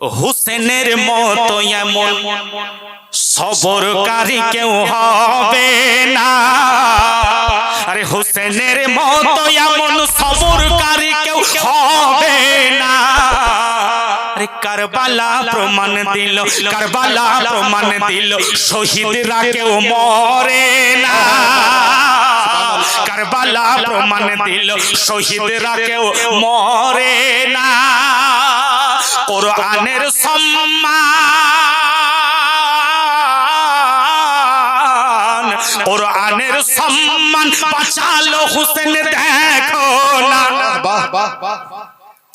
হুসেনের মতো এমন সবরকারী কেউ হবে না। আরে হুসেনের মতো এমন সবরকারী কেউ হবে না। কারবালা প্রমাণ দিল, কারবালা প্রমাণ দিল, শহীদরা কেউ মরে না। কারবালা প্রমাণ দিল, শহীদরা কেউ মরে না। কোরআনের সম্মান কোরআনের সম্মান বাঁচালো হুসেন দেখো না বাহ বাহ বাহ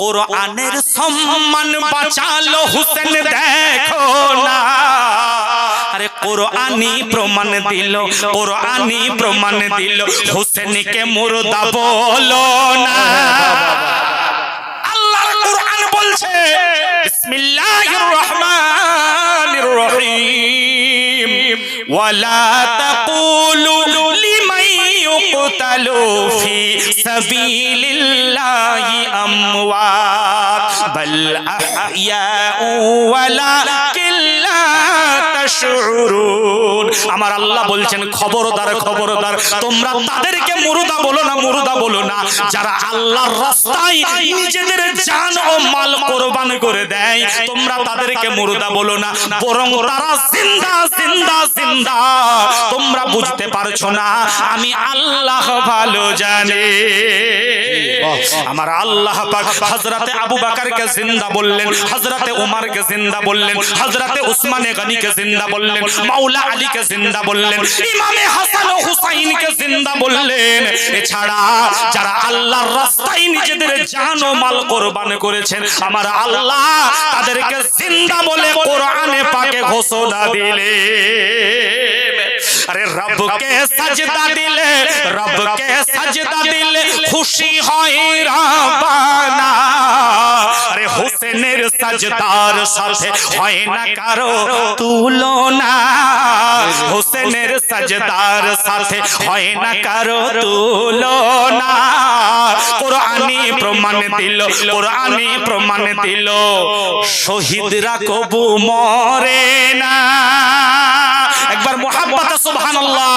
কোরআনের সম্মান বাঁচালো হুসেন দেখো না। আরে কোরআনি প্রমাণ দিল কোরআনি প্রমাণ দিল হুসেনকে মুর্দা বলো না। আল্লাহর কোরআন বলছে। بسم الله الرحمن الرحيم. ولا تقولوا لمن يقتل في سبيل الله أموات بل أحياء ولكن لا আমার আল্লাহ বলছেন, খবরদার খবরদার। তোমরা তাদেরকে মুরুদা বলো না, মুরুদা বলো না। যারা আল্লাহর রাস্তায় নিজেদের জান ও মাল কোরবান করে দেয়, তোমরা তাদেরকে মুরুদা বলো না। বরং তারা জিন্দা জিন্দা জিন্দা। তোমরা বুঝতে পারছ না, আমি আল্লাহ ভালো জানি। আমার আল্লাহ পাক হযরতে আবু বকরকে জিন্দা বললেন, হযরতে উমরকে জিন্দা বললেন, হযরতে উসমানে গনিকে জিন্দা বললেন, মাওলা আলীকে জিন্দা বললেন, ইমামে হাসান ও হুসাইনকে জিন্দা বললেন। এছাড়া যারা আল্লাহর রাস্তায় নিজেদের জান ও মাল কোরবান করেছেন, আমার আল্লাহ তাদেরকে জিন্দা বলে কোরআনে পাকে ঘোষণা দিলেন। আরে রবকে সাজদা দিলে রবকে সাজদা দিলে খুশি হয় রাবানা। আরে হোসেনের সাজদার সাথে হয় না কারও তুলনা। হোসেনের সাজদার সাথে হয় না কারও তুলনা। কোরআনি প্রমাণ দিল কোরআনি প্রমাণ দিল। শহীদরা কবু মরে না। একবার মোহাব্বতে সুবহানাল্লাহ।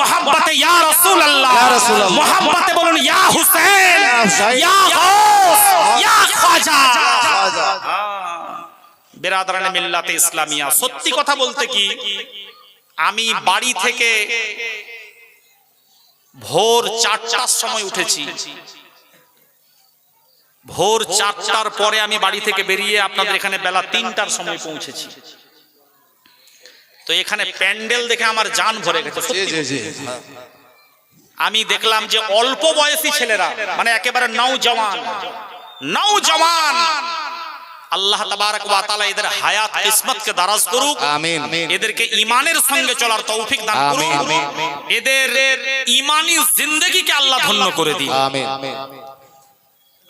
মোহাব্বতে ইয়া রাসূলুল্লাহ। ইয়া রাসূলুল্লাহ। মোহাব্বতে বলুন ইয়া হুসেন ইয়া গাউস ইয়া খাজা খাজা। মিল্লাতে ইসলামিয়া। সত্যি কথা বলতে কি আমি বাড়ি থেকে ভোর চারটার সময় উঠেছি। ভোর চারটার পরে আমি বাড়ি থেকে বেরিয়ে আপনাদের এখানে বেলা তিনটার সময় পৌঁছেছি। তো এখানে প্যান্ডেল দেখে আমার জান ভরে গেছে। আমি দেখলাম যে অল্প বয়সী ছেলেরা মানে একেবারে নৌ জওয়ান নৌ জওয়ান আল্লাহ তাবারক ওয়া তাআলা এদের হায়াত কিসমতকে দারাজ করুক আমিন। এদেরকে ইমানের সঙ্গে চলার তৌফিক দান করুক আমিন, এদের ইমানি জিন্দেগিকে আল্লাহ ধন্য করে দিন আমিন।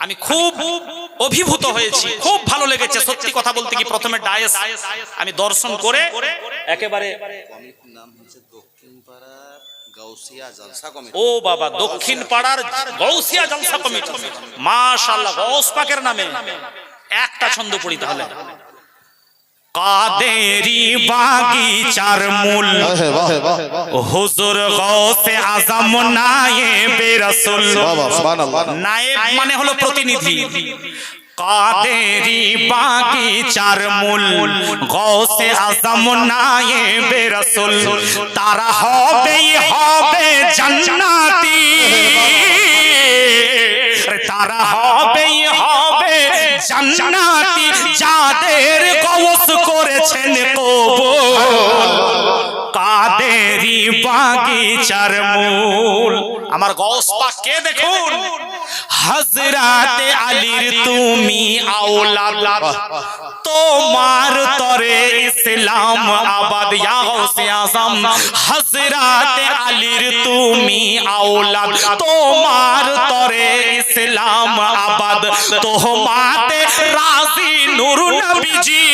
আমি খুব অভিভূত হয়েছি খুব ভালো লেগেছে সত্যি কথা বলতে কি প্রথমে ডায়েস আমি দর্শন করে একেবারে ও বাবা দক্ষিণ পাড়ার গৌসিয়া জলসা কমিটি। মাশাআল্লাহ গৌস পাকের নামে একটা ছন্দ পড়ি তাহলে। কাদেরি বাগিচার মূল। বাহ বাহ বাহ হুজুর গৌসে আজম নায়েবে রাসূল। নায়েব মানে হলো প্রতিনিধি। কাদেরি বাগিচার মূল গৌসে আজম নায়েবে রাসূল। তারা হবেই হবে জান্নাতি। তারা হবেই হবে জান্নাতি, যাদের গৌস করেছেন কবুল। কাদেরি বাগিচার মূল আমার গৌস পাক কে দেখুন? হজরতে আলীর তুমি আওলাদ, তোমার তরে ইসলাম আবাদ, ইয়া গৌসে আজম। হজরতে আলীর তুমি আওলাদ, তোমার তরে ইসলাম আবাদ। তোহমাতে রাজি নূর নবীজি,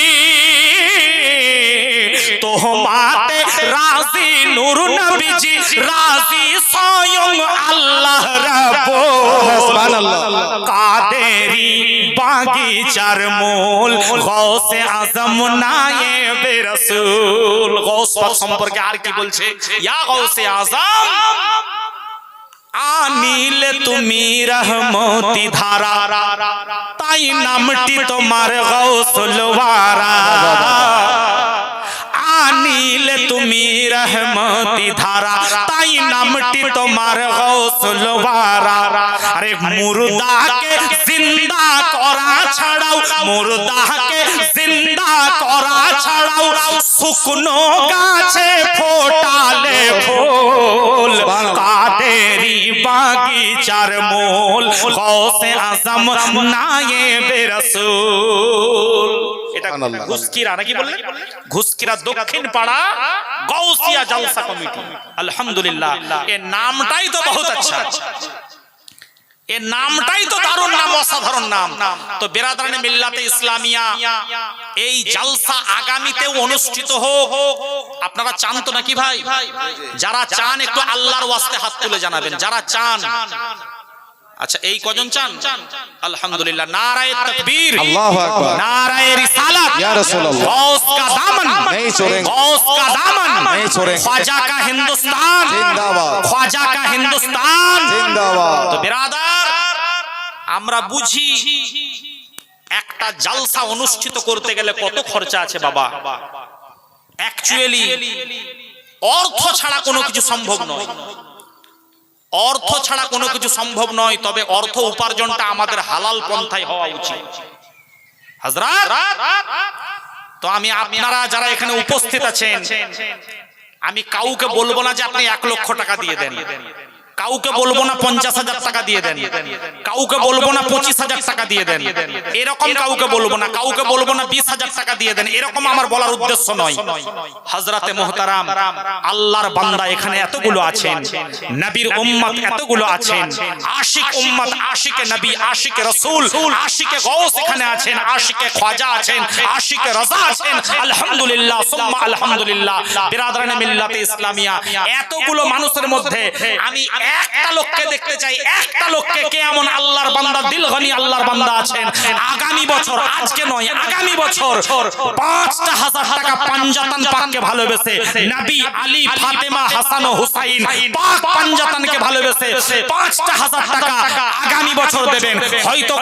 তোহমাতে রাজ নূর নবীজি রাজি স্বয়ং আল্লাহ। কাদেরি বাগিচার মূল গৌসে আজম নায়েবে রাসূল। গৌস পাক সম্পর্কে আর কি বলছে? ইয়া গৌসে আজম আনিলে তুমি রহমতি ধারা। তাই নামটি তোমার গৌসলওয়ারা তুমি রহমতি ধারা তাই নামটি তোমার গৌসলওয়ারা আরে মুর্দাকে জিন্দা করা ছাড়াও মুর্দাকে জিন্দা করা ছাড়াও শুকনো গাছে ফোটালে ফুল কাদেরি বাগিচার মূল গৌসে আজম নায়েবে রাসূল এটা সুবহানাল্লাহ। ঘুসকিরা নাকি বললেন? ঘুসকিরা দক্ষিণ পাড়া গৌসিয়া জলসা কমিটি। আলহামদুলিল্লাহ। এর নামটাই তো বহুত আচ্ছা এর নামটাই তো দারুণ নাম অসাধারণ নাম। তো বেরাদারানে মিল্লাতে ইসলামিয়া এই জালসা আগামীতেও অনুষ্ঠিত হোক। আপনারা চান তো নাকি ভাই? যারা চান একটু আল্লাহর ওয়াস্তে হাত তুলে জানাবেন। যারা চান আচ্ছা এই কজন চান আলহামদুলিল্লাহ নারায়ে তাকবীর আল্লাহু আকবার। नाराए रिसालत या रसूलल्लाह। गौस का दामन नहीं छोड़ेंगे। गौस का दामन नहीं छोड़ेंगे। ख्वाजा का हिंदुस्तान जिंदाबाद। ख्वाजा का हिंदुस्तान জিন্দাবাদ তো বিরাদার আমরা বুঝি একটা জালসা অনুষ্ঠিত করতে গেলে কত খরচা আছে বাবা অ্যাকচুয়ালি অর্থ ছাড়া কোনো কিছু সম্ভব নয় অর্থ ছাড়া কোনো কিছু সম্ভব নয়, তবে অর্থ উপার্জনটা আমাদের হালাল পন্থায় হওয়া উচিত। তো আমি আপনারা যারা এখানে উপস্থিত আছেন, আমি কাউকে বলব না যে আপনি এক লক্ষ টাকা দিয়ে দেন। কাউকে বলব না পঞ্চাশ হাজার টাকা দিয়ে দেন। কাউকে বলব না পঁচিশ হাজার টাকা দিয়ে দেন। এরকম কাউকে বলব না। কাউকে বলব না বিশ হাজার টাকা দিয়ে দেন। এরকম আমার বলার উদ্দেশ্য নয়। হজরতে মোহতারাম, আল্লাহর বান্দা এখানে এতগুলো আছেন। নবীর উম্মত এতগুলো আছেন। আশিক উম্মত, আশিকে নবী, আশিকে রসুল, আশিকে গৌস এখানে আছেন, আশিকে খাজা আছেন, আশিকে রাজা আছেন। আলহামদুলিল্লাহ, সুম্মা আলহামদুলিল্লাহ। বিরাদরানে মিল্লাতে ইসলামিয়া। এতগুলো মানুষের মধ্যে আমি একটা লোককে দেখতে চাই, একটা লোককে কে এমন আল্লাহর বান্দা, দিলগনি আল্লাহর বান্দা আছেন? আগামী বছর, আজকে নয়, আগামী বছর পাঁচটা হাজার টাকা পাঞ্জাতান পাককে ভালোবেসে, নবী আলী, ফাতেমা, হাসান ও হুসাইন পাক পাঞ্জাতানকে ভালোবেসে পাঁচটা হাজার টাকা আগামী বছর দেবেন। হয়তো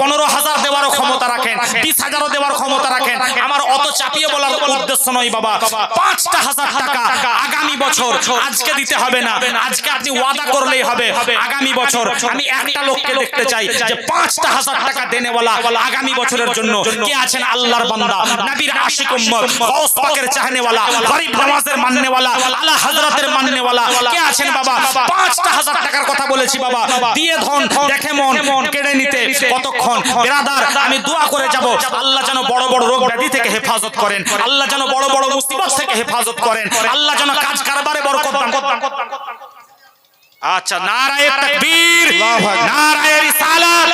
পনেরো হাজার দেওয়ারও ক্ষমতা রাখেন হাজারও দেওয়ার ক্ষমতা রাখেন। আমার অত চাপিয়ে বলার উদ্দেশ্য নয় বাবা। পাঁচটা হাজার টাকা আগামী বছর আজকে দিতে হবে না। আজকে আপনি ওয়াদা করলেই হবে। আগামী বছর আমি একটা লোককে দেখতে চাই যে পাঁচটা হাজার টাকা দেনেওয়ালা আগামী বছরের জন্য কে আছেন আল্লাহর বান্দা? নবীর আশিক উম্মত গৌস পাকের চাহনেওয়ালা, গরিব নওয়াজের মাননেওয়ালা আল্লাহ হযরতের মাননেওয়ালা কে আছেন বাবা? পাঁচটা হাজার টাকার কথা বলেছি বাবা। দিয়ে ধন, দেখে মন, কেড়ে নিতে। কতক্ষণ? বেরাদার, আমি দোয়া করে যাব। আল্লাহ যেন বড় বড় রোগ ব্যাধি থেকে হেফাজত করেন। আল্লাহ যেন বড় বড় মুসিবত থেকে হেফাজত করেন। আল্লাহ যেন কাজ কারবারে বরকত দান করেন। আচ্ছা নারায়ে তাকবীর। আল্লাহু আকবার। নারায়ে রিসালাত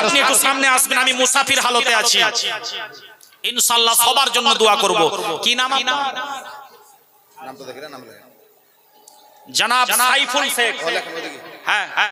আপনি একটু সামনে আসবেন আমি মুসাফির হালতে আছি। ইনশাআল্লাহ সবার জন্য দোয়া করব। কি নাম আপনার? নামটা দেখে নাম জনাব সাইফুল শেখ। হ্যাঁ হ্যাঁ।